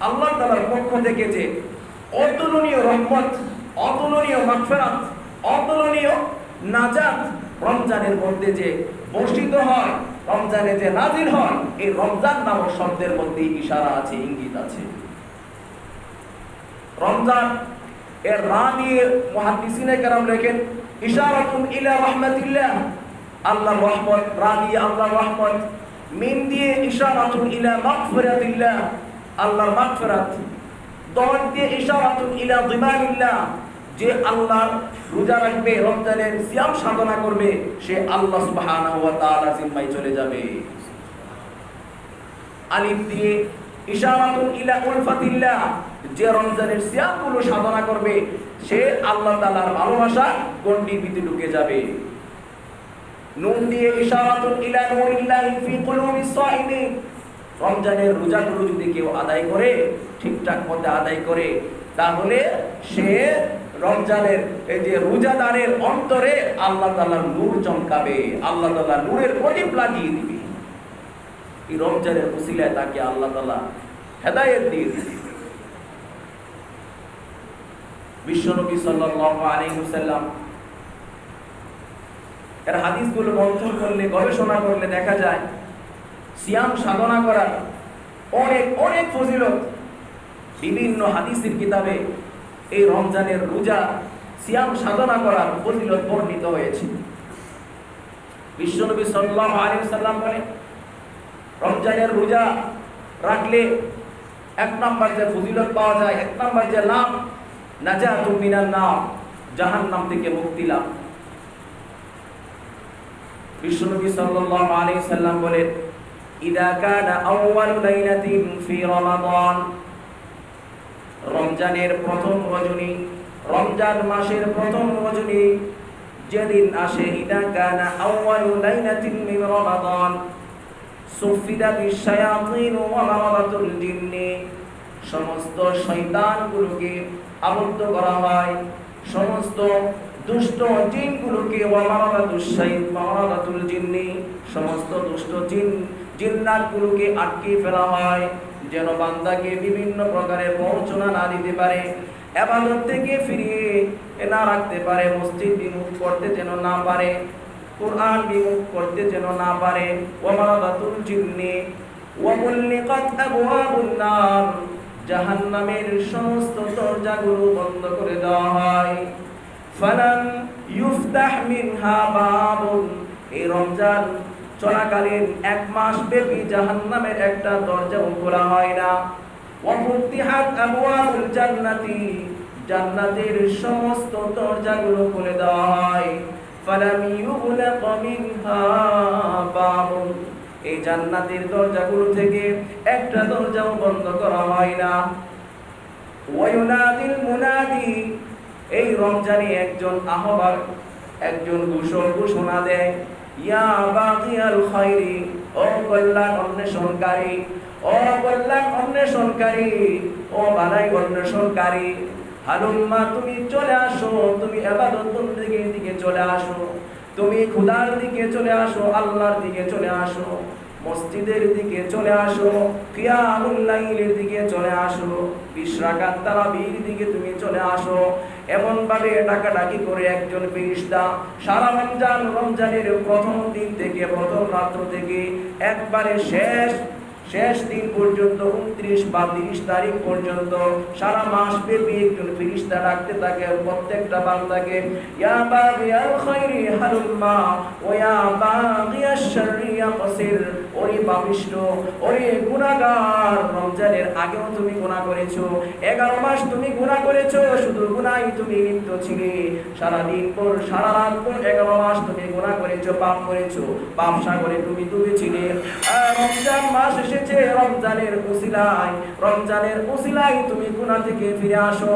আল্লাহ তাআলার পক্ষ থেকে যে অতুলনীয় রহমত, অতুলনীয় মাগফিরাত, অতুলনীয় নাজাত রমজানের মধ্যে যে বর্ষিত হয়, রমজানে যে নাজিল হয়, এই রমজান নামক শব্দের মধ্যে ইশারা আছে, ইঙ্গিত আছে। রমজান এর রা দিয়ে মুহাদ্দিসিনে কেরাম লেখেন, ইশারাতুন ইলা রাহমাতিল্লাহ। আল্লাহর রহমত, রা দিয়ে আল্লাহর রহমত। মিম দিয়ে ইশারাতুন ইলা মাগফিরাতিল্লাহ। আল্লাহর মাগফিরাত। দল দিয়ে ইশারাতুন ইলা দিমানিল্লাহ যে আল্লাহর রোজা রাখবে, রমজানের সিয়াম সাধনা করবে, সে আল্লাহ সুবহানাহু ওয়া তাআলা জিম্মায় চলে যাবে। আলিফ দিয়ে ইশারাতুন ইলা উলফাতিল্লাহ, যে রমজানের সিয়ামগুলো সাধনা করবে, সে আল্লাহ তাআলার ভালোবাসা গণ্ডির ভিতরে ঢুকে যাবে। নুন দিয়ে ইশারাতুন ইলা নূরিল্লাহি ফি কুলুবিস সাইমিন রমজানের রোজাগুলো যদি কেউ আদায় করে, ঠিকঠাক মতে আদায় করে, তাহলে সে রমজানের এই যে রোজাদারের অন্তরে আল্লাহ তাআলার নূর চমকাবে, আল্লাহ তাআলা নূরের প্রদীপ লাগিয়ে দিবে। এই রমজানের উসিলায় তাকে আল্লাহ তালা হেদায়েত দিয়ে দিবে। বিশ্বনবী ওয়াসাল্লাম এর হাদিসগুলো মন্থন করলে, গবেষণা করলে দেখা যায় সিয়াম সাধনা করার অনেক অনেক ফজিলত। বিভিন্ন হাদিসের কিতাবে এই রমজানের রোজা সিয়াম সাধনা করার ফজিলত বর্ণিত হয়েছে। বিশ্বনবী সাল্লাল্লাহু আলাইহি ওয়াসাল্লাম বলে রমজানের রোজা রাখলে এক নাম্বার যে ফজিলত পাওয়া যায়, এক নাম্বার যে লাভ নাজাতুম মিনান নাম জাহান্নাম থেকে মুক্তি লাভ। বিশ্বনবী সাল্লাল্লাহু আলাইহি সাল্লাম বলেন ইদা কানা আউয়ালু লাইলাতিন ফি রমাদান রমজানের প্রথম রজনী, রমজান মাসের প্রথম রজনী, যেদিন আসে, ইদা কানা আউয়ালু লাইলাতিন মিন রমাদান ওয়া মারাদাতুল জিন্নি, সমস্ত শয়তানগুলোকে আবদ্ধ করা হয়। সমস্ত দুষ্ট জিনগুলোকে ওয়ামারাদাতুশ শাইত মারাদাতুল জিন্নি সমস্ত দুষ্ট জিন জিন্নাতগুলোকে আটকে ফেলা হয়, যেন বান্দাকে বিভিন্ন প্রকারের বঞ্চনা না দিতে পারে, এবাদত থেকে ফিরিয়ে না রাখতে পারে, মসজিদ বিমুখ করতে যেন না পারে, কোরআন বিমুখ করতে যেন না পারে ওয়ামারাদাতুল জিন্নি, ওয়ামুল্লিকাত আবওয়াবুন নার, জাহান্নামের সমস্ত দরজাগুলো বন্ধ করে দেওয়া হয়। ফালাম ইউফতাহ মিনহা বাবুন, এই রমজান চলাকালীন এক মাস ব্যাপী জাহান্নামের একটা দরজাও খোলা হয় না। আবওয়াবুল জান্নাতি, জান্নাতের সমস্ত দরজাগুলো খুলে দেওয়া হয়। ফালাম মিনহা এই জান্নাতের দরজাগুলো থেকে একটা দরজাও বন্ধ করা হয় না। ওয়ায়ুনাদিল মুনাদি, এই রমজানে একজন আহ্বান একজন ঘোষণ ঘোষণা দেয়। ইয়া বাগিয়াল খাইরি, ও কল্যাণ অন্বেষণকারী, ও কল্যাণ অন্বেষণকারী, ও বালাই অন্বেষণকারী, হালুম্মা তুমি চলে আসো, তুমি এবাদত বন্দেগীর দিকে চলে আসো, তুমি খুদার দিকে চলে আসো, আল্লাহর দিকে চলে আসো, মসজিদের দিকে চলে আসো, কিয়ামুল লাইলের দিকে চলে আসো, বিশ রাকাত তারাবির দিকে তুমি চলে আসো এমন ভাবে ডাকাডাকি করে একজন ফেরিস্তা সারা রমজান রমজানের প্রথম দিন থেকে প্রথম রাত্র থেকে একবারে শেষ শেষ দিন পর্যন্ত উনত্রিশ বা তিরিশ তারিখ পর্যন্ত সারা মাস ব্যাপী একজন ফিরিস্তা ডাকতে থাকে প্রত্যেকটা বান্দাকে, ইয়া আগেও তুমি গুনাহ করেছ 11 মাস তুমি করেছ, শুধু তুমি ছিলে। পর পর 11 মাস তুমি করেছ করেছ সাগরে তুমি মাস এসেছে রমজানের উসিলায়। রমজানের উসিলায় তুমি গুনা থেকে ফিরে আসো।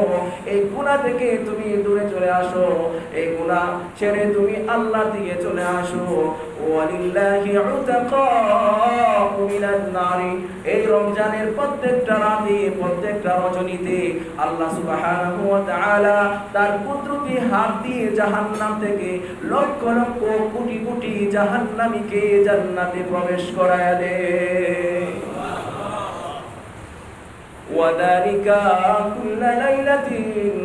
এই গুনা থেকে তুমি দূরে চলে আসো। এই গুনাহ ছেড়ে তুমি আল্লাহ দিকে চলে আসো। ওয়ালিল্লাহি عتقاء من النار এই রমজানের প্রত্যেকটা রাতে, প্রত্যেকটা রজনীতে আল্লাহ সুবহানাহু ওয়া তাআলা তার কুদরতি হাত দিয়ে জাহান্নাম থেকে লক্ষ লক্ষ কোটি কোটি জাহান্নামীকে জান্নাতে প্রবেশ করায় দেয়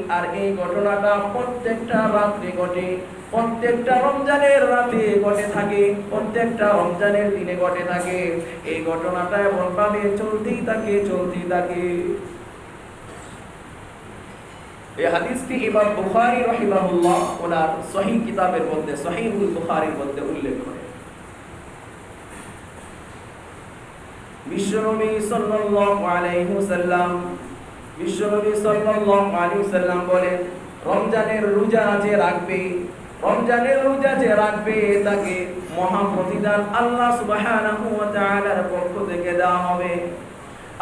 আর এই ঘটনাটা প্রত্যেকটা রাত্রে ঘটে, প্রত্যেকটা রমজানের রাতে ঘটে থাকে, প্রত্যেকটা রমজানের দিনে ঘটে থাকে। এই ঘটনাটা এমন ভাবে চলতেই থাকে চলতেই থাকে। এই হাদিসটি বুখারী রাহিমাহুল্লাহ ওনার সহিহ কিতাবের মধ্যে, সহিহুল বুখারীর মধ্যে উল্লেখ করে। বিশ্বনবী সাল্লাল্লাহু আলাইহি ওয়াসাল্লাম, বিশ্বনবী সাল্লাল্লাহু আলাইহি ওয়াসাল্লাম বলেন রমজানের রোজা যে রাখবে, রমজানের রোজা যে রাখবে, তাকে মহা প্রতিদান আল্লাহ সুবহানাহু ওয়া তাআলার পক্ষ থেকে দেওয়া হবে।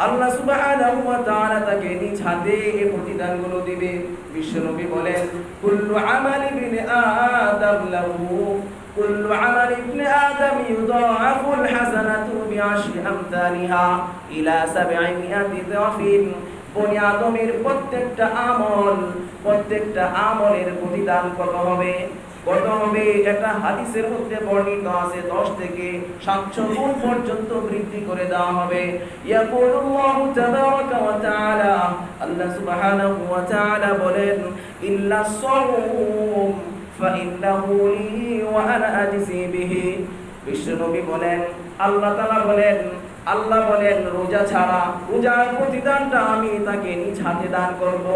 আল্লাহ সুবহানাহু ওয়া তাআলা তাকে নিজ হাতে এই প্রতিদানগুলো দিবে। বিশ্বনবী বলেন, কুল্লু আমালি লাহু কুল্লু আমালি ইবনে আদম ইউদাআফু আল-হাসানাতু বিআশরি আমসালিহা ইলা সাবঈমিয়াতি যাফিন বনি আদমের প্রত্যেকটা আমল প্রত্যেকটা আমলের প্রতিদান কত হবে? কত হবে? একটা হাদিসের মধ্যে বর্ণিত আছে 10 থেকে 700 গুণ পর্যন্ত বৃদ্ধি করে দেওয়া হবে। আল্লাহ তাআলা বলেন, ইল্লা সাওম ফাইন্নাহু লি ওয়া আনা আজজি বিহি বলেন, আল্লাহ তাআলা বলেন, আল্লাহ বলেন, রোজা ছাড়া রোজার প্রতিদানটা আমি তাকে নিজ হাতে দান করব।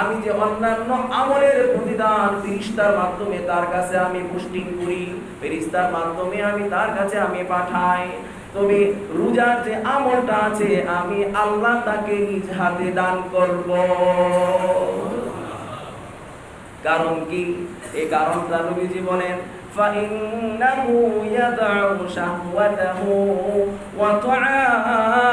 আমি যে অন্যান্য আমলের প্রতিদান ফেরিস্তার মাধ্যমে তার কাছে আমি পুষ্টি করি ফেরিস্তার মাধ্যমে আমি তার কাছে আমি পাঠাই। তবে রোজার যে আমলটা আছে, আমি আল্লাহ তাকে নিজ হাতে দান করব। কারণ কি এই কারণটা নবীজি বলেন فإنه يدع شهوته وطعامه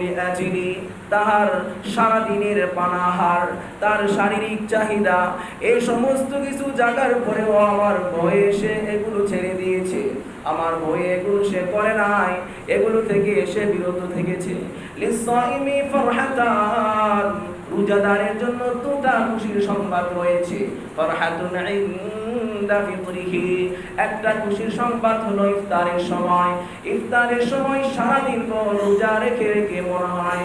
لأجلي তাহার সারাদিনের পানাহার তার শারীরিক চাহিদা এই সমস্ত কিছু জাগার পরেও আমার ভয়ে সে এগুলো ছেড়ে দিয়েছে আমার ভয়ে এগুলো সে করে নাই এগুলো থেকে সে বিরত থেকেছে লিসাইমি ফারহাতান রোজাদারের জন্য দুটা খুশির সংবাদ রয়েছে। ইনদা ফিতরিহি। একটা খুশির সংবাদ হলো ইফতারের সময়। ইফতারের সময় সারাদিন রোজা রেখে রেখে মনে হয়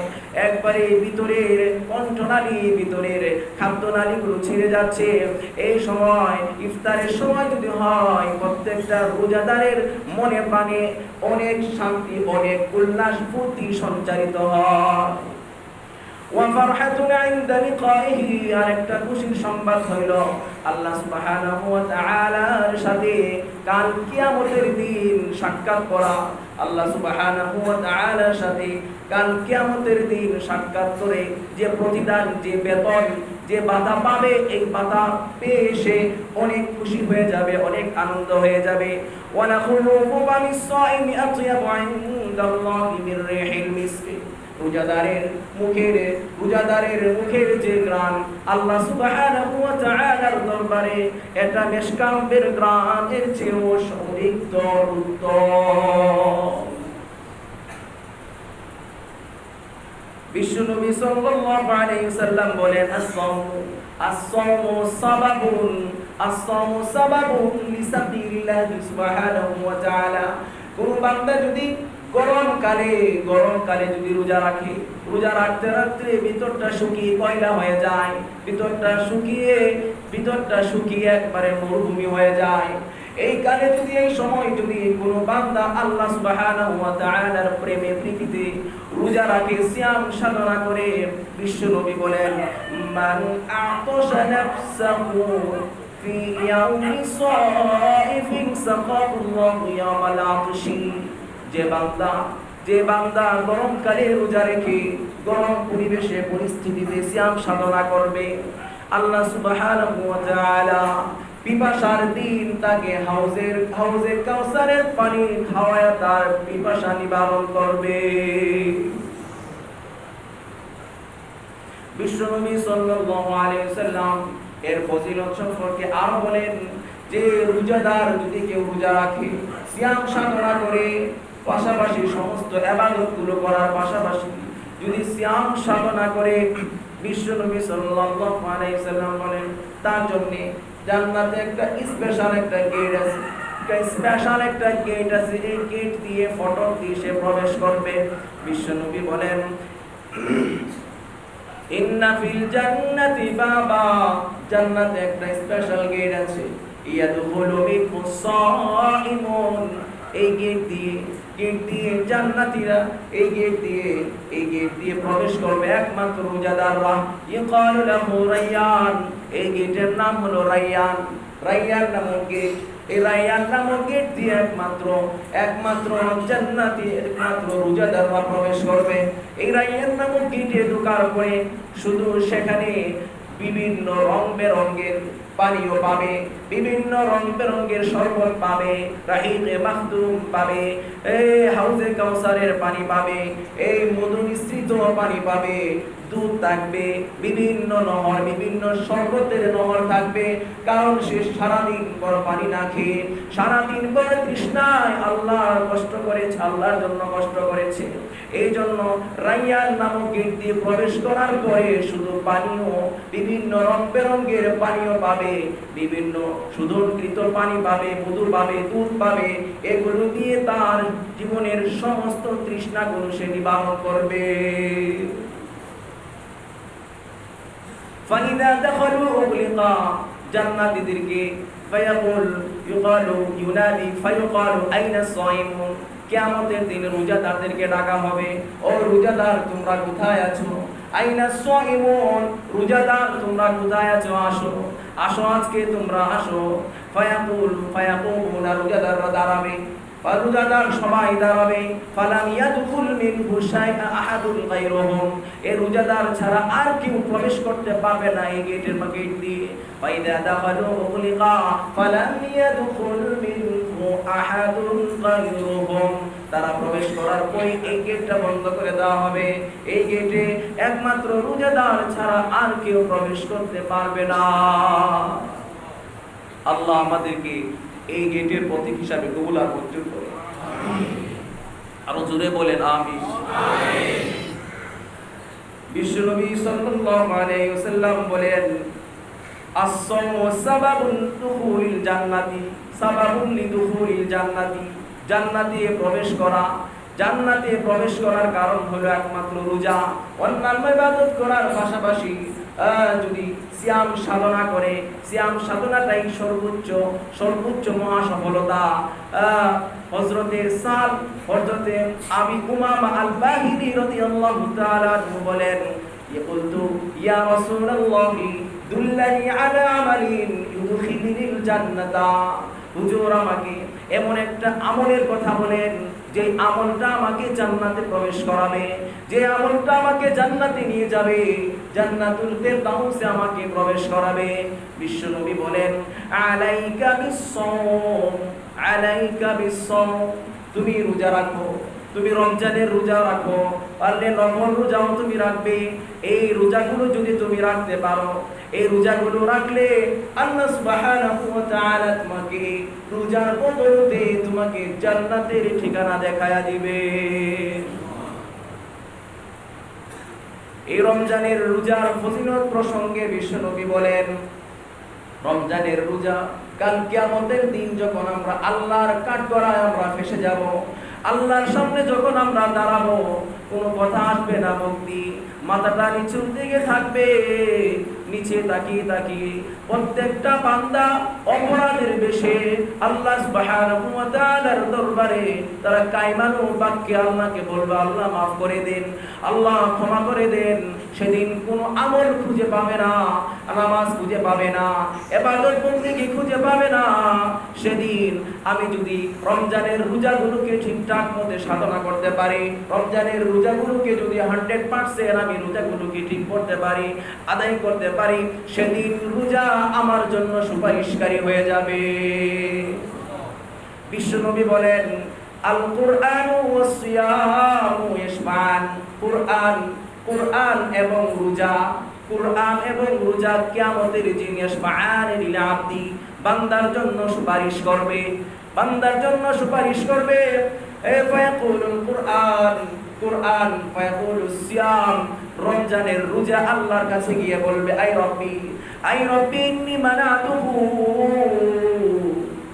একবারে ভিতরের কণ্ঠনালী, ভিতরের খাদ্যনালীগুলো ছেড়ে যাচ্ছে। এই সময়, ইফতারের সময় যদি হয়, প্রত্যেকটা রোজাদারের মনে প্রাণে অনেক শান্তি, অনেক উল্লাস ফুর্তি সঞ্চারিত হয়। ওয়া ওয়া যে প্রতিদান, যে বেতন, যে বাধা পাবে, এই বাধা পেয়ে সে অনেক খুশি হয়ে যাবে, অনেক আনন্দ হয়ে যাবে। বামিস সাইমি আতয়াবু রিহিল রোজাদারের মুখের রোজাদারের মুখের যে গ্রান আল্লাহ সুবহানাহু দরবারে এটা মেশকাম্বের গ্রান এর চেয়েও অধিক উত্তম বিশ্বনবী ওয়াসাল্লাম বলেন as-sawmu as-sawmu sababun as-sawmu লিসাবিলিল্লাহি সুবহানাহু যদি গরমকালে গরমকালে যদি রোজা রাখে, রোজা রাখতে রাখতে ভিতরটা শুকিয়ে কয়লা হয়ে যায়। ভিতরটা শুকিয়ে ভিতরটা শুকিয়ে একবারে মরুভূমি হয়ে যায়। এই কালে যদি, এই সময় যদি কোনো বান্দা আল্লাহ সুবহানাহু ওয়া তাআলার প্রেমে প্রীতিতে রোজা রাখে, সিয়াম সাধনা করে, বিশ্ব নবী বলেন, মান আতাশা নাফসাহু ফি ইয়াউমি সাইফিন সাকাল্লাহু ইয়াওমাল আতশি। যে বান্দা যে বান্দা গরমকালে রোজা রেখে গরম পরিবেশে পরিস্থিতিতে সিয়াম সাধনা করবে, আল্লাহ তাআলা পিপাসার দিন তাকে হাউজের হাউজের কাউসারের পানি খাওয়ায় তার পিপাসা নিবারণ করবে। বিশ্বনবী সাল্লাল্লাহু আলাইহি ওয়াসাল্লাম এর ফজিলত সম্পর্কে আরও বলেন যে রোজাদার যদি কেউ রোজা রাখে, সিয়াম সাধনা করে পাশাপাশি সমস্তগুলো করার পাশাপাশি যদি সিয়াম সাধনা করে, বিশ্বনবী সাল্লাল্লাহু আলাইহি সাল্লাম বলেন, তার জন্য জান্নাতে একটা স্পেশাল একটা গেট আছে। একটা স্পেশাল একটা গেট আছে, এই গেট দিয়ে, ফটক দিয়ে সে প্রবেশ করবে। বিশ্বনবী বলেন, ইন্না ফিল জান্নাতি বাবা। জান্নাতে একটা স্পেশাল গেট আছে। ইয়াদখুলু মিনহুস সাইমুন। এই গেট দিয়ে এই গেট দিয়ে প্রবেশ করবে একমাত্র এই নাম নামক একমাত্র জান্নাতি, একমাত্র রোজাদাররা প্রবেশ করবে। এই রায়্যান নামক গেটে ঢোকার পরে, শুধু সেখানে বিভিন্ন রং বেরঙ্গের পানীয় পাবে, বিভিন্ন রং বেরঙ্গের শরবত পাবে, রাহিকে মাখদুম পাবে এই হাউজে কাউসারের পানি পাবে এই মধু মিশ্রিত পানি পাবে। দুধ থাকবে, বিভিন্ন নহর, বিভিন্ন শরবতের নহর থাকবে, কারণ সে সারাদিন পর পানি না খেয়ে, সারাদিন পর তৃষ্ণায় আল্লাহ কষ্ট করেছে, আল্লাহর জন্য কষ্ট করেছে। এই জন্য রাইয়ান নামক গেট দিয়ে প্রবেশ করার পরে শুধু পানীয়, বিভিন্ন রং বেরঙ্গের পানীয় পাবে বিভিন্ন সুধকৃত পানি পাবে মধু পাবে দুধ পাবে এগুলো দিয়ে তার জীবনের সমস্ত তৃষ্ণাগুলো সে নিবারণ করবে فإذا دخلوا أغلقا জান্নাতীদেরকে فيقول يقال ينادي فيقال أين الصائمون কিয়ামতের দিন রোজাদারদেরকে ডাকা হবে ও রোজাদার তোমরা কোথায় আছো আইনা সাইমুন রোজাদার তোমরা কোথায় আছো আসো আসো আজকে তোমরা আসো। ফায়াকুল ফায়াকুল রোজাদাররা দাঁড়াবে। রোজাদার সবাই দাঁড়াবে। ফালাম ইয়াদখুল মিনহু শাইআ আহাদুল গায়রুহুম। এই রোজাদার ছাড়া আর কেউ প্রবেশ করতে পারবে না এই গেটের বা গেট দিয়ে। ফাইদা দাখালু উগলিকা ফালাম ইয়াদখুল মিনহু আহাদুল গায়রুহুম। তারা প্রবেশ করার পরে এই গেটটা বন্ধ করে দেওয়া হবে। এই গেটে একমাত্র রোজাদার ছাড়া আর কেউ প্রবেশ করতে পারবে না। আল্লাহ আমাদেরকে এই গেটের প্রতীক হিসাবে কবুল আর মঞ্জুর করে আরও জোরে বলেন আমি বিশ্বনবী সাল্লাল্লাহু আলাইহি ওয়াসাল্লাম বলেন as-sawmu sababun দুখুলিল জান্নাতি, সাবাবুন লিদুখুলিল জান্নাতি। জান্নাতে প্রবেশ করা জান্নাতে প্রবেশ করার কারণ হলো একমাত্র রোজা অন্যান্য ইবাদত করার পাশাপাশি আহ, যদি সিয়াম সাধনা করে সিয়াম সাধনাটাই সর্বোচ্চ সর্বোচ্চ মহা সফলতা আহ, হযরতে সাল হযরতে আবি উমামা আল বাহিরি রাদিয়াল্লাহু তাআলা আনহু বলেন يقولت يا رسول الله دلني على عمل يدخلني الجنة হুজুর আমাকে এমন একটা আমলের কথা বলেন, যে আমলটা আমাকে জান্নাতে প্রবেশ করাবে, যে আমলটা আমাকে জান্নাতে নিয়ে যাবে, জান্নাতুল ফেরদাউসে আমাকে প্রবেশ করাবে। বিশ্বনবী বলেন, আলাইকা বিসসাওম আলাইকা বিসসাওম, তুমি রোজা রাখো, তুমি রমজানের রোজা রাখো, পারলে নফল রোজাও তুমি রাখবে, এই রোজাগুলো যদি তুমি রাখতে পারো এই রোজাগুলো রাখলে আল্লাহ সুবহানাহু ওয়া তাআলা তোমাকে রোজার তোমাকে জান্নাতের ঠিকানা দেখায়া দিবে। এই রমজানের রোজার ফজিলত প্রসঙ্গে বলেন, রমজানের রোজা কাল কিয়ামতের দিন যখন আমরা আল্লাহর কাঠগড়ায় আমরা ফেসে যাব, আল্লাহর সামনে যখন আমরা দাঁড়াবো, কোনো কথা আসবে না মুক্তি মাথাটা নিচুর দিকে থাকবে। নিচে তাকিয়ে তাকিয়ে প্রত্যেকটা বান্দা অপরাধের বেশে আল্লাহ ওয়া দরবারে তারা কাইমানো বাক্যে আল্লাহকে বলবে, আল্লাহ মাফ করে দেন, আল্লাহ ক্ষমা করে দেন। সেদিন কোনো আমল খুঁজে পাবে না, নামাজ খুঁজে পাবে না, এবাদত বন্দেগী খুঁজে পাবে না। সেদিন আমি যদি রমজানের রোজাগুলোকে ঠিকঠাক মতো সাধনা করতে পারি, রমজানের রোজাগুলোকে যদি হান্ড্রেড পার্সেন্ট আমি রোজাগুলোকে ঠিক করতে পারি, আদায় করতে পারি, সেদিন রোজা আমার জন্য সুপারিশকারী হয়ে যাবে। বিশ্বনবী বলেন আল কুরআন ওয়াস সিয়ামু ইসমান কুরআন কোরআন এবং রোজা, কোরআন এবং রোজা কিয়ামতের জিনিস বান্দার জন্য সুপারিশ করবে। বান্দার জন্য সুপারিশ করবে। এ ফায়াকুলুল কোরআন কোরআন ফায়াকুলুস সিয়াম। রমজানের রোজা আল্লাহর কাছে গিয়ে বলবে, আই রব্বি আই রব্বি ইন্নি মানাতুহু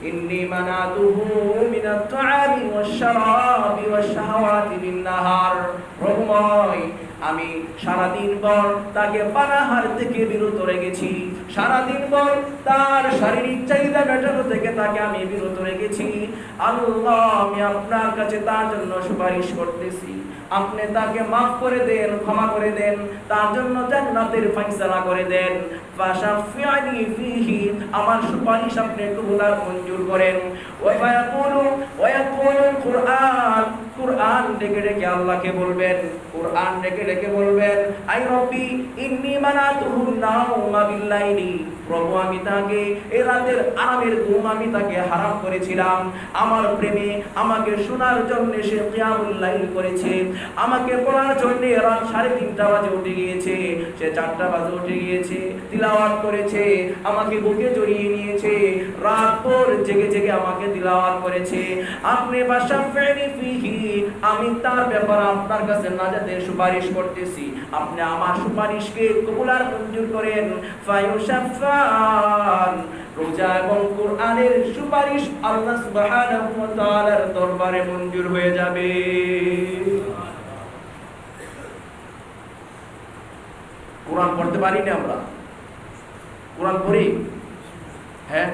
ইন্নি মানাতুহু মিনাত তাআমি ওয়াশ শারাবি ওয়াশ শাহাওয়াতি নাহার। রহমাই আমি সারাদিন পর তাকে পানাহার থেকে বিরত রেখেছি। সারাদিন পর তার শারীরিক চাহিদা মেটানো থেকে তাকে আমি বিরত রেখেছি। আল্লাহ, আমি আপনার কাছে তার জন্য সুপারিশ করতেছি। আপনি তাকে মাফ করে দেন, ক্ষমা করে দেন, তার জন্য জান্নাতের ফয়সালা করে দেন। ফাশাফিআনি ফিহি, আমার সুপারিশ আপনি কবুল আর মঞ্জুর করেন। ওয়া ইয়াকুলু ওয়া ইয়াকুলু কুরআন। কুরআন ডেকে ডেকে আল্লাহকে বলবেন, কুরআন ডেকে ডেকে বলবেন, আই রব্বি, ইন্নী মানাতুহুন নাউমা বিল্লাইলি। প্রভু, আমি তাকে এই রাতের আরামের ঘুম আমি তাকে হারাম করেছিলাম। আমার প্রেমে আমাকে শোনার জন্য সে কিয়ামুল লাইল করেছে। আমাকে পড়ার জন্য রাত সাড়ে তিনটা বাজে উঠে গিয়েছে। সে চারটা বাজে উঠে গিয়েছে, তিলাওয়াত করেছে, আমাকে বুকে জড়িয়ে নিয়েছে। রাত ভর জেগে জেগে আমাকে তিলাওয়াত করেছে। আপনি বাসা ফেরি ফিহি আমি তার ব্যাপারে আপনার কাছে নাজাতের সুপারিশ করতেছি। আপনি আমার সুপারিশকে মঞ্জুর করেন। রোজা এবং কোরআনের সুপারিশ আল্লাহ সুবহানাহু ওয়া তাআলার দরবারে মঞ্জুর হয়ে যাবে। কোরআন পড়তে পারি না আমরা? কোরআন পড়ি? হ্যাঁ?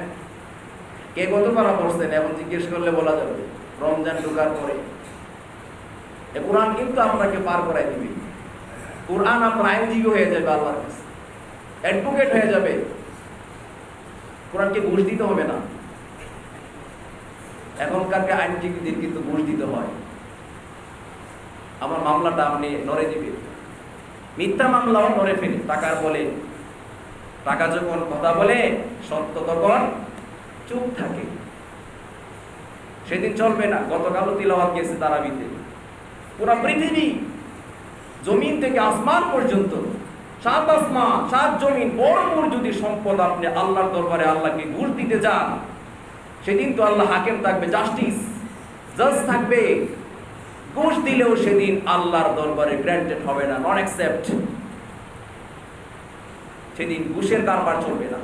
কে কত পারা পড়ছেন? এখন জিজ্ঞেস করলে বলা যাবে। রমজান ঢোকার পরে। এ কোরআন কিন্তু আপনাকে পার করাই দিবে। কোরআন আপনার আইনজীবী হয়ে যাবে আল্লাহর কাছে। অ্যাডভোকেট হয়ে যাবে। কোরআনকে ঘুষ দিতে হবে না। এখনকার আইনজীবীদের কিন্তু ঘুষ দিতে হয়। আমার মামলাটা আপনি নড়ে দিবে। মিথ্যা মামলাও নড়ে ফেলে। টাকার বলে, টাকা যখন কথা বলে সত্য তখন চুপ থাকে। সেদিন চলবে না। গতকালও তিলাওয়াত গেছে তারাবিতে। পুরা পৃথিবী জমিন থেকে আসমান পর্যন্ত সাত আসমান, সাত জমিন বড় যদি সম্পদ আপনি আল্লাহর দরবারে আল্লাহকে ঘুষ দিতে যান, সেদিন তো আল্লাহ হাকেম থাকবে জাস্টিস জাজ থাকবে। ঘুষ দিলেও সেদিন আল্লাহর দরবারে গ্র্যান্টেড হবে না নন অ্যাকসেপ্ট সেদিন ঘুষের কারবার চলবে না।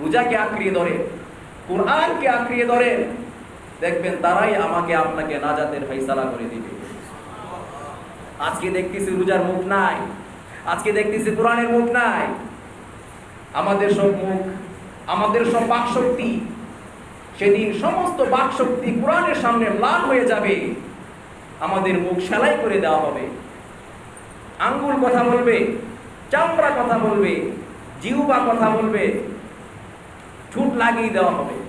রোজাকে আঁকড়িয়ে ধরে, কোরআনকে আঁকড়িয়ে ধরে দেখবেন তারাই আমাকে আপনাকে নাজাতের ফৈসালা করে দিবে। আজকে দেখতেছি রোজার মুখ নাই। আজকে দেখতেছি কোরআনের মুখ নাই। আমাদের সব মুখ, আমাদের সব বাকশক্তি, সেদিন সমস্ত বাকশক্তি কোরআনের সামনে লাল হয়ে যাবে। আমাদের মুখ সেলাই করে দেওয়া হবে। আঙ্গুল কথা বলবে, চামড়া কথা বলবে জিউবা কথা বলবে, ঠুট লাগিয়ে দেওয়া হবে।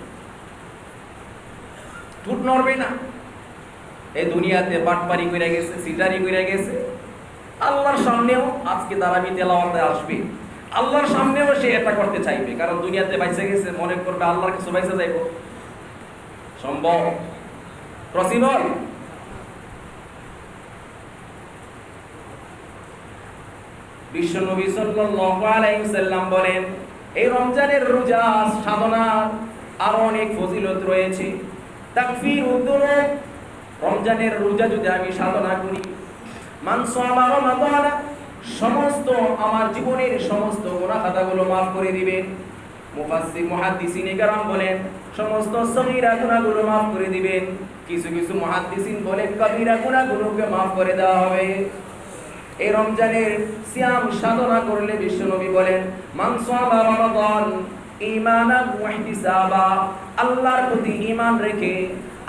ঠুট নড়বে না। এই দুনিয়াতে বাটপারি করে গেছে, সিটারি করে গেছে। আল্লাহর সামনেও আজকে তারাবি তেলাওয়াতে আসবে। আল্লাহর সামনেও সে এটা করতে চাইবে, কারণ দুনিয়াতে বাইসে গেছে, মনে করবে আল্লাহর কাছে বাইসে যাইব। সম্ভব? পসিবল বিশ্বনবী সাল্লাল্লাহু আলাইহি সাল্লাম বলেন, এই রমজানের রোজা, সাধনা, আরও অনেক ফজিলত রয়েছে। তাকফির উদ্দুনুব রমজানের রোজা যদি আমি সাধনা করি মানস আমার রমাদান সমস্ত আমার জীবনের সমস্ত গুনাহ খাতাগুলো মাফ করে দিবেন মুফাসসির মুহাদ্দিসিন کرام বলেন সমস্ত সগীরা গুনাহগুলো মাফ করে দিবেন কিছু কিছু মুহাদ্দিসিন বলেন কবিরা গুনাহগুলোকে মাফ করে দেওয়া হবে এই রমজানের সিয়াম সাধনা করলে বিশ্বনবী বলেন মান সামা রমাদান আল্লাহর প্রতি ঈমান রেখে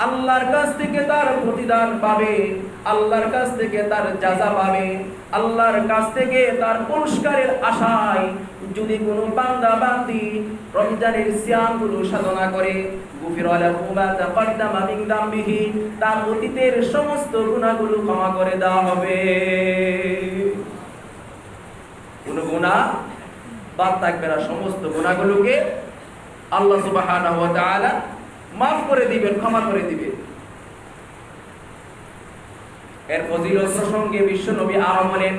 আল্লাহর কাছ থেকে তার প্রতিদান পাবে, আল্লাহর কাছ থেকে তার জাযা পাবে, আল্লাহর কাছ থেকে তার পুরস্কারের আশায় যদি কোনো বান্দা বান্দি রমজানের সিয়ামগুলো সাধনা করে তার অতীতের সমস্ত গুনাহগুলো ক্ষমা করে দেওয়া হবে। গুনাহ বাদ থাকবে না, সমস্ত গুনাহগুলোকে আল্লাহ তাআলা মাফ করে দিবেন, ক্ষমা করে দিবেন। এর ফজিলত প্রসঙ্গে বিশ্ব নবী আরও বলেন,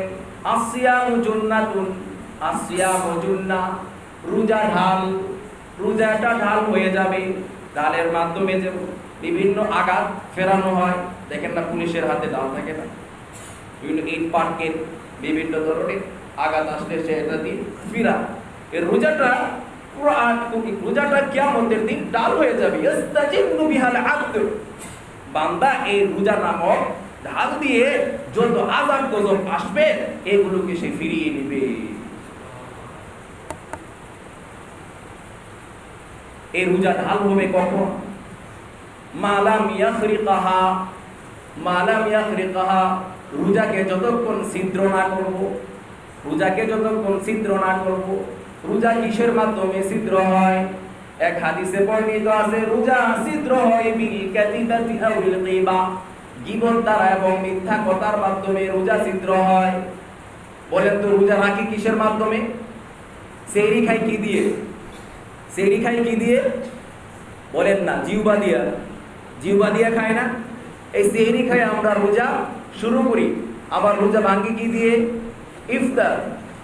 আসিয়ামু জুন্নাতুন, আসিয়ামু জুন্না রোজা ঢাল, রোজাটা ঢাল হয়ে যাবে, ঢালের মাধ্যমে যে বিভিন্ন আঘাত ফেরানো হয়, দেখেন না পুলিশের হাতে ঢাল থাকে না। বিভিন্ন ইট পাটকের বিভিন্ন ধরনের আঘাত আসলে সে এটা দিয়ে ফিরা। এর রোজাটা পুরো রোজাটা দিন ডাল হয়ে যাবে। বান্দা এই রোজা নামক ঢাল দিয়ে যত গজব আসবে, এগুলোকে সে ফিরিয়ে নেবে। এই রোজা ঢাল হবে কখন? মালাম ইয়াখরিকাহা মালাম রোজাকে যতক্ষণ ছিদ্র না করব রোজাকে যতক্ষণ ছিদ্র না করব। রোজা কিসের মাধ্যমে ছিদ্র হয়? এক হাদিসে বর্ণিত আছে, রোজা ছিদ্র হয় বিল কাতিবাতি আউল গীবা। গীবত দ্বারা এবং মিথ্যা কথার মাধ্যমে রোজা ছিদ্র হয়। বলেন তো, রোজা রাখি কিসের মাধ্যমে? সেরি খাই কি দিয়ে? সেরি খাই কি দিয়ে? বলেন না জিউবা দিয়া। জিউবা দিয়া খায় না? এই সেহরি খাই আমরা রোজা শুরু করি। আবার রোজা ভাঙ্গি কি দিয়ে? ইফতার।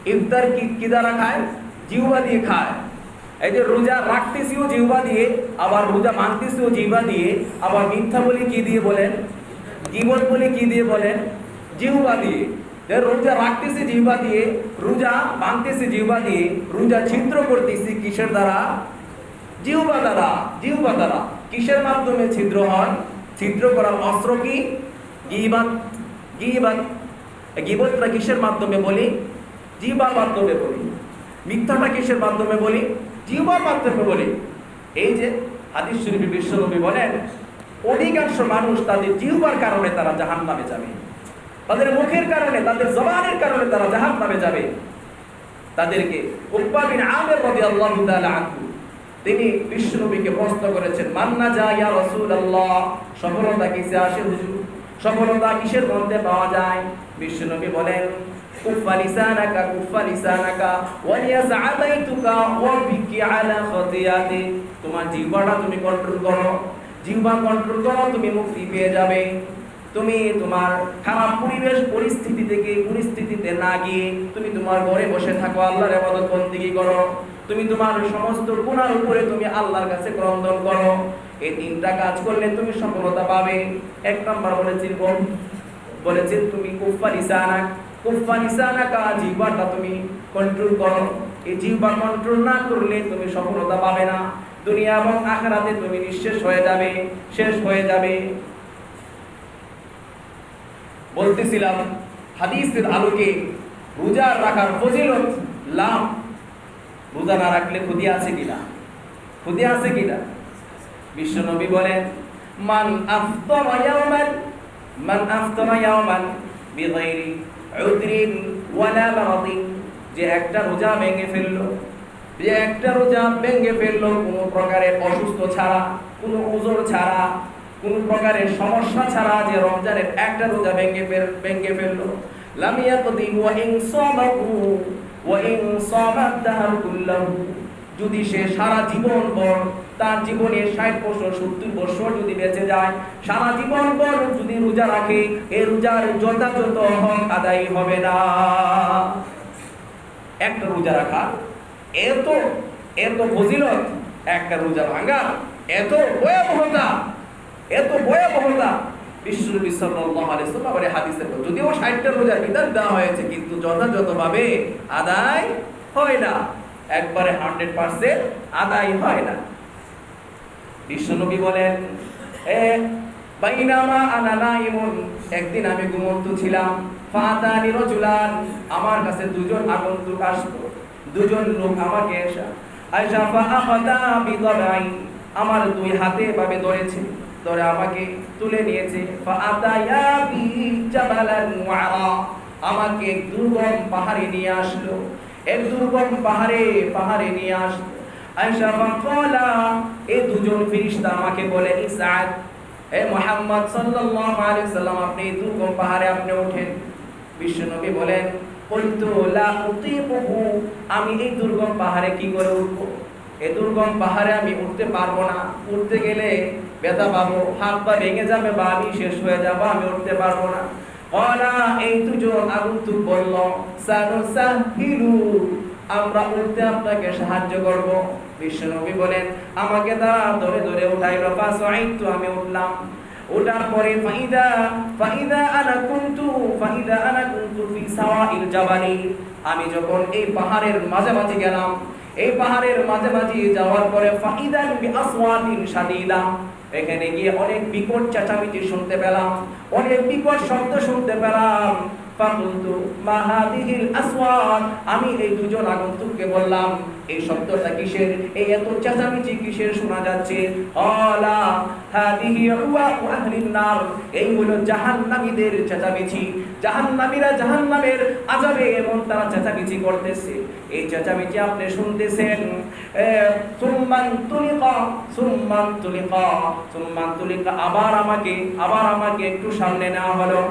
ইফতার কি কি দ্বারা খায়? জিউবা দিয়ে খায়। এই যে রোজা রাখতেছিও জিহ্বা দিয়ে, আবার রোজা মানতেছিও জিহ্বা দিয়ে, আবার মিথ্যা বলি কি দিয়ে বলেন? গিবত বলি কি দিয়ে বলেন? জিহ্বা দিয়ে। রোজা রাখতেছি জিহ্বা দিয়ে, রোজা ভাঙতেছি জিহ্বা দিয়ে, রোজা ছিদ্র করতেছি কিসের দ্বারা? জিহ্বা দ্বারা। জিহ্বা দ্বারা। কিসের মাধ্যমে ছিদ্র হয়? ছিদ্র করার অস্ত্র কি? গিবাত গিবাত গিবতটা কিসের মাধ্যমে বলি? জিহ্বার মাধ্যমে বলি। মিথ্যাটা কিসের মাধ্যমে বলি? জিহ্বার মাধ্যমে বলি। এই যে হাদিস শরীফে বিশ্বনবী বলেন, অধিকাংশ মানুষ তাদের জিহ্বার কারণে তারা জাহান নামে যাবে। তাদের মুখের কারণে, তাদের জবানের কারণে তারা জাহান নামে যাবে। তাদেরকে উকবা বিন আমের তাআলা আনহু, তিনি বিশ্বনবীকে প্রশ্ন করেছেন মান্না যা ইয়া রাসূলুল্লাহ? সফলতা কিসে আসে হুজুর? সফলতা কিসের মধ্যে পাওয়া যায়? বিশ্বনবী বলেন কন্ট্রোল কন্ট্রোল করো। তুমি মুক্তি পেয়ে যাবে। তুমি তোমার খারাপ পরিবেশ পরিস্থিতি থেকে পরিস্থিতিতে না গিয়ে তুমি তোমার ঘরে বসে থাকো, আল্লাহর ইবাদত বন্দেগী করো। তুমি তোমার সমস্ত গুনার উপরে তুমি আল্লাহর কাছে ক্রন্দন করো। এই তিনটা কাজ করলে তুমি সফলতা পাবে। এক নাম্বার বলেছি বলেছে তুমি কুফা লিসানাক। কুফা লিসানাকা জিহ্বাটা তুমি কন্ট্রোল করো। এই জিহ্বা কন্ট্রোল না করলে তুমি সফলতা পাবে না। দুনিয়া এবং আখেরাতে তুমি নিঃশেষ হয়ে যাবে, শেষ হয়ে যাবে। বলতেছিলাম, হাদিসের আলোকে রোজা রাখার ফজিলত, লাভ রোজা না রাখলে ক্ষতি আছে কিনা? ক্ষতি আছে কিনা? বিশ্বনবী বলেন, মান আফতারা মান আফতারা বিগাইরি উদরিন ওয়ালা মারাদিন যে একটা রোজা ভেঙে ফেলল, যে একটা রোজা ভেঙে ফেলল, কোনো প্রকারের অসুস্থ ছাড়া, কোনো ওজোর ছাড়া, কোন প্রকারের সমস্যা ছাড়া যে রমজানের একটা রোজা ভেঙে ভেঙে ফেলল লাম ইয়াকদি ওয়া ইন সামাহু ওয়া ইন সামাত যদি সে সারা জীবন ভর তার জীবনে ষাট বছর, সত্তর বছর যদি বেঁচে যায়, সারা জীবন ভর যদি রোজা রাখে, এ রোজার যথাযথ হক আদায় হবে না। একটা রোজা রাখা, এত এত ফজিলত, একটা রোজা ভাঙা, এত ভয়াবহতা এত ভয়াবহতা বিশ্বনবী সাল্লাল্লাহু আলাইহি হাদিসে যদিও 60টা রোজার বিধান দেওয়া হয়েছে, কিন্তু যথাযথভাবে আদায় হয় না। একবারে 100% আদায় হয় না। বিশ্বনবী বলেন, এ, বাইনামা আনা নাইমুন, একদিন আমি ঘুমন্ত ছিলাম, ফাতানি রাজুলান, আমার কাছে দুজন আগন্তুক আসলো। দুজন লোক আমাকে এসে, আয়সা ফা আমার দুই হাতে ভাবে ধরেছে। ধরে আমাকে তুলে নিয়েছে। আমাকে দুর্গম পাহাড়ে নিয়ে আসলো। এক দুর্গম পাহাড়ে পাহাড়ে নিয়ে আসলো। দুজন আমাকে আপনি দুর্গম পাহাড়ে আপনি ওঠেন। বলেন আমি এই দুর্গম পাহাড়ে কি করে উঠবো? এই দুর্গম পাহাড়ে আমি উঠতে পারব না। উঠতে গেলে ব্যথা পাবো হাত পা ভেঙে যাবে বা আমি শেষ হয়ে যাব, আমি উঠতে পারব না। কলা এই দুজন আগন্তুক বলল সানুসাহিলু আমরা উঠতে আপনাকে সাহায্য করব। বিশ্বনবী বলেন, আমাকে তারা ধরে ধরে উঠাইলো ফাসাইতু আমি উঠলাম। ওঠার পরে, ফাইদা ফাইদা আনা কুনতু, ফাইদা আনা কুনতু ফি সাওয়াইল জাবালি। আমি যখন এই পাহাড়ের মাঝে মাঝে গেলাম, এই পাহাড়ের মাঝে মাঝে যাওয়ার পরে, ফাইদান বি আসওয়াতিন শাদীদা। এখানে গিয়ে অনেক বিকট চেঁচামেচি শুনতে পেলাম, অনেক বিকট শব্দ শুনতে পেলাম। আমি এই দুজন আগন্তুককে বললাম, এই শব্দটা কিসের? এই এত চেঁচামেচি কিসের শোনা যাচ্ছে? এই হলো জাহান্নামীদের চেঁচামেচি। জাহান্নামীরা জাহান্নামের আযাবে এমন তারা চেঁচামেচি করতেছে। এই চেঁচামেচি আপনি শুনতেছেন। আবার আমাকে আবার আমাকে একটু সামনে নেওয়া হলো।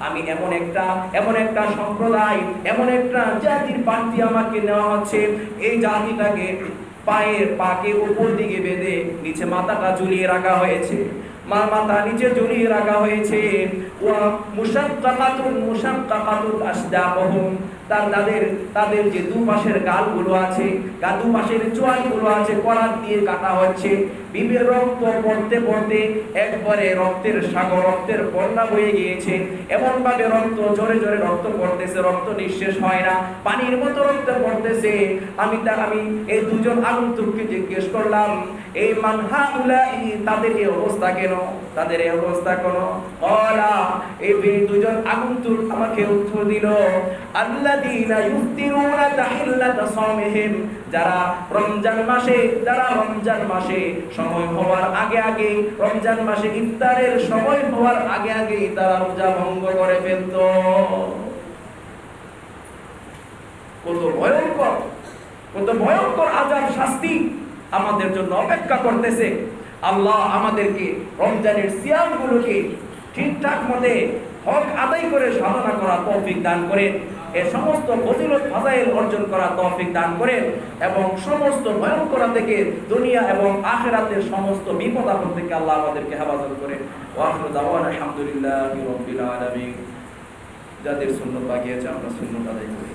আমি এমন একটা এমন একটা সম্প্রদায়, এমন একটা জাতির পান্তি আমাকে নেওয়া হচ্ছে। এই জাতিটাকে পায়ের পাকে উপর দিকে বেঁধে নিচে মাথাটা ঝুলিয়ে রাখা হয়েছে। মা মাতা নিচে ঝুলিয়ে রাখা হয়েছে। ওয়া মুশাক্কাকাতুন মুশাক্কাকাতুল আসদাবহুম তার তাদের তাদের যে দুপাশের গালগুলো আছে, গা দুপাশের চোয়ালগুলো আছে, করাত দিয়ে কাটা হচ্ছে। বিবের রক্ত পড়তে পড়তে একবারে রক্তের সাগর, রক্তের বন্যা বয়ে গিয়েছে। এমন ভাবে রক্ত, জোরে জোরে রক্ত পড়তেছে, রক্ত নিঃশেষ হয় না। পানির মতো রক্ত পড়তেছে। আমি তা, আমি এই দুজন আগন্তুককে জিজ্ঞেস করলাম, এই মানহা উলাই তাদের এই অবস্থা কেন? তাদের এই অবস্থা কেন? কলা এই দুজন আগন্তুক আমাকে উত্তর দিল আল্লাযীনা ইফতিরুনা সাওমিহিম যারা রমজান মাসে, যারা রমজান মাসে সময় হওয়ার আগে আগে, রমজান মাসে ইফতারের সময় হওয়ার আগে আগে তারা রোজা ভঙ্গ করে ফেলত। কত ভয়ঙ্কর কত ভয়ঙ্কর আজাব শাস্তি আমাদের জন্য অপেক্ষা করতেছে। আল্লাহ আমাদেরকে রমজানের সিয়ামগুলোকে ঠিকঠাক মতে হক আদায় করে সাধনা করা তৌফিক দান করেন। এ সমস্ত ফজিলত, ফাজাইল অর্জন করা তৌফিক দান করেন এবং সমস্ত ভয়ঙ্করা থেকে দুনিয়া এবং আখেরাতের সমস্ত বিপদ আপদ থেকে আল্লাহ আমাদেরকে হেফাজত করে ওয়াহরু দাওয়ান আলহামদুলিল্লাহি রাব্বিল আলামিন। যাদের সুন্নাত বাকি আছে, আমরা সুন্নাত আদায় করি।